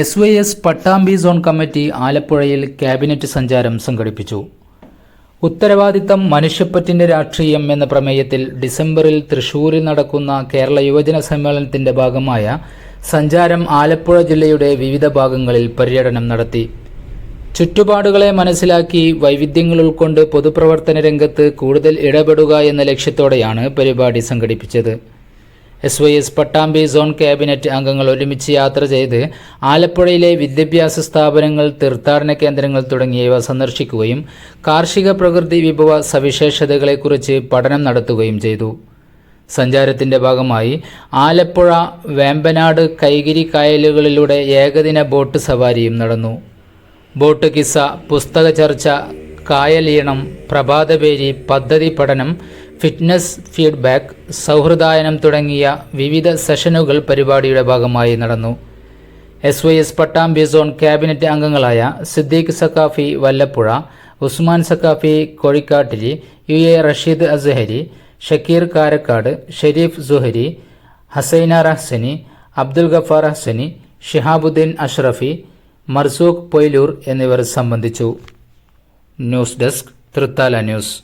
S Y S Pattambi zone committee ആലപ്പുഴയിൽ cabinet സഞ്ചാരം സംഘടിപ്പിച്ചു. ഉത്തരവാദിത്തം മനുഷ്യപ്പറ്റിന്റെ രാഷ്ട്രീയം എന്ന പ്രമേയത്തിൽ ഡിസംബറിൽ തൃശൂരിൽ നടക്കുന്ന കേരള യുവജന സമ്മേളനത്തിന്റെ ഭാഗമായ സഞ്ചാരം ആലപ്പുഴ ജില്ലയുടെ വിവിധ ഭാഗങ്ങളിൽ പര്യടനം നടത്തി. ചുറ്റുപാടുകളെ മനസ്സിലാക്കി വൈവിധ്യങ്ങൾ ഉൾക്കൊണ്ട് പൊതുപ്രവർത്തന രംഗത്ത് കൂടുതൽ ഇടപെടുക എന്ന ലക്ഷ്യത്തോടെയാണ് പരിപാടി സംഘടിപ്പിച്ചത്. S Y S Pattambi zone cabinet അംഗങ്ങൾ ഒരുമിച്ച് യാത്ര ചെയ്ത് ആലപ്പുഴയിലെ വിദ്യാഭ്യാസ സ്ഥാപനങ്ങൾ തീർത്ഥാടന കേന്ദ്രങ്ങൾ തുടങ്ങിയവ സന്ദർശിക്കുകയും കാർഷിക പ്രകൃതി വിഭവ സവിശേഷതകളെക്കുറിച്ച് പഠനം നടത്തുകയും ചെയ്തു. സഞ്ചാരത്തിന്റെ ഭാഗമായി ആലപ്പുഴ വേമ്പനാട് കൈകിരി കായലുകളിലൂടെ ഏകദിന ബോട്ട് സവാരിയും നടന്നു. ബോട്ട് കിസ്സ പുസ്തക ചർച്ച കായലീണം പ്രഭാതപേരി പദ്ധതി പഠനം ഫിറ്റ്നസ് ഫീഡ്ബാക്ക് സൗഹൃദായനം തുടങ്ങിയ വിവിധ സെഷനുകൾ പരിപാടിയുടെ ഭാഗമായി നടന്നു. S Y S Pattambi zone cabinet അംഗങ്ങളായ സിദ്ദീഖ് സക്കാഫി വല്ലപ്പുഴ ഉസ്മാൻ സക്കാഫി കോഴിക്കാട്ടിലി യു എ റഷീദ് അസഹരി ഷക്കീർ കാരക്കാട് ഷെരീഫ് സുഹരി ഹസൈന റഹ്സനി അബ്ദുൽ ഗഫാർ ഹസനി ഷിഹാബുദ്ദീൻ അഷ്റഫി മർസൂഖ് പൊയ്ലൂർ എന്നിവർ സംബന്ധിച്ചു. News desk Thrithala news